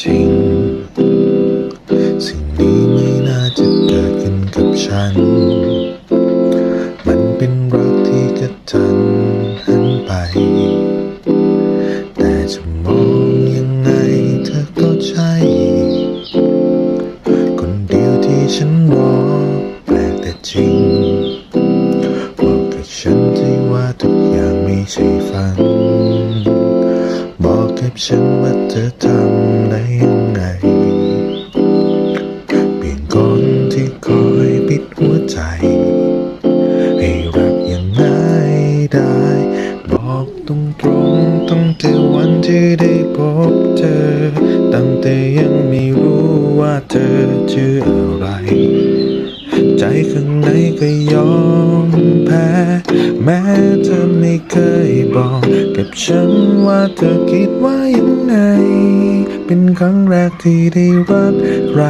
จริง สิ่งนี้ไม่น่าจะเกิดขึ้นกับฉัน มันเป็นรักที่กระทันหันไป แต่จะมองยังไงเธอก็ใช่ คนเดียวที่ฉันรอแปลกแต่จริงบอกกับฉันที่ว่าทุกอย่างไม่ใช่ฝัน บอกกับฉันว่าเธอทำได้ยังไง เปลี่ยนคนที่คอยปิดหัวใจ ให้รักย่างง่ายได้ บอกตรงตรงๆตั้งแต่วันที่ได้พบเธอ ตั้งแต่ยังไม่รู้ว่าเธอชื่ออะไร ใจข้างในก็ยอมแพ้ แม้เธอไม่เคยบอก กับฉันว่าเธอคิดว่ายังไง เป็นครั้งแรกที่ได้รักใคร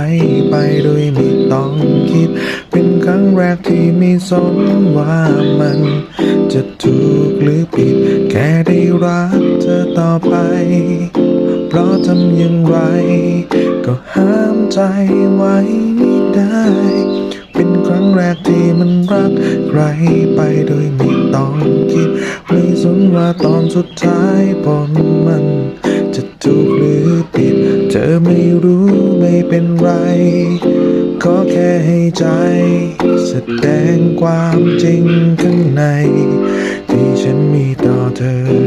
ไปโดยไม่ต้องคิด เป็นครั้งแรกที่ไม่สนว่ามัน จะถูกหรือผิด แค่ได้รักเธอต่อไปเพราะทำอย่างไร ก็ห้ามใจไว้ไม่ได้ แรกที่มันรักใครไปโดยไม่ต้องคิดไม่สนว่าตอนสุดท้ายผลมัน จะถูกหรือผิด เธอไม่รู้ไม่เป็นไร ขอแค่ให้ใจ แสดงความจริงข้างใน ที่ฉันมีต่อเธอ